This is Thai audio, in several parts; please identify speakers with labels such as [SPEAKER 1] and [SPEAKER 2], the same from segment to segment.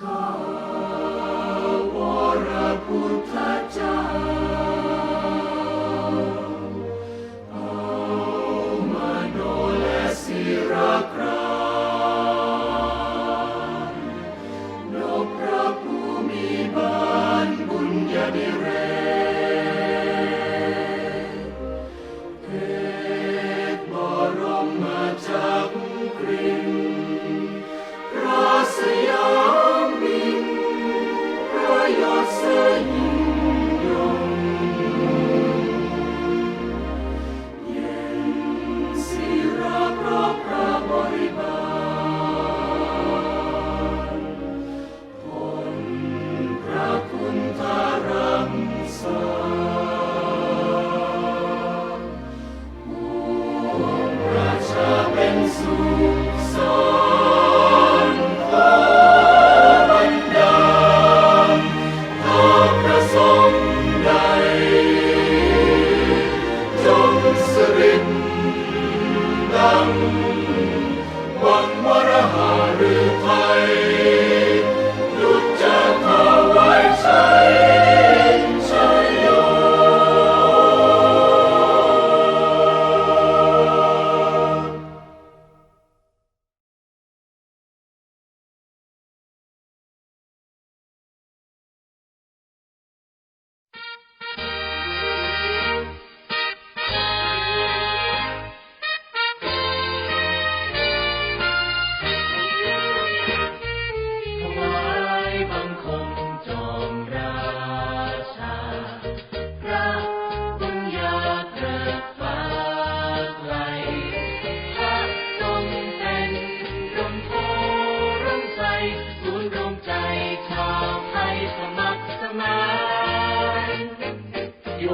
[SPEAKER 1] Come,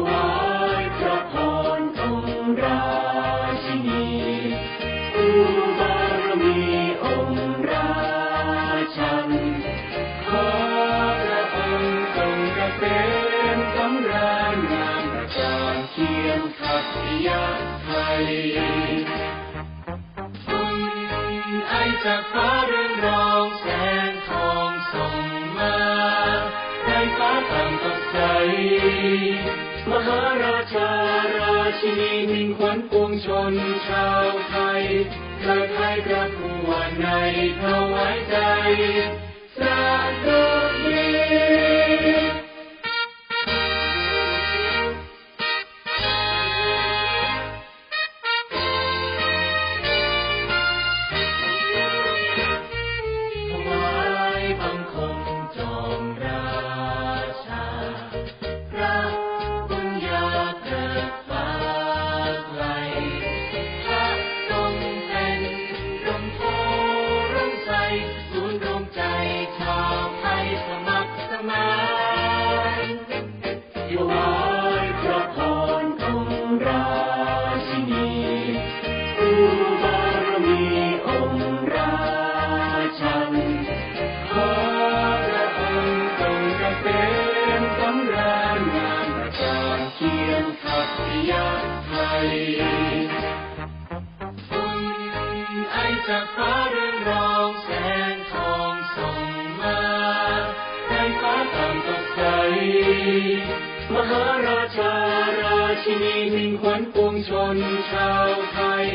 [SPEAKER 1] วายพระพรองค์ราชินีผู้บารมีองค์ราชัน ขอพระองค์ทรงเกษมสำราญงามประการเคียงขัตยาไทยคุณไอจากฟ้าเรืองรองแสงทองส่งมาในฟ้าต่างสดใส มหาราชาราชินีมิ่งขวัญปวงชนชาวไทยเกิดให้พระผู้ว่าในถวายใจ จากฟ้าเรืองรองแสงทองส่งมาในฟ้าต่างสดใสมหาราชาราชินีมิ่งขวัญปวงชนชาวไทย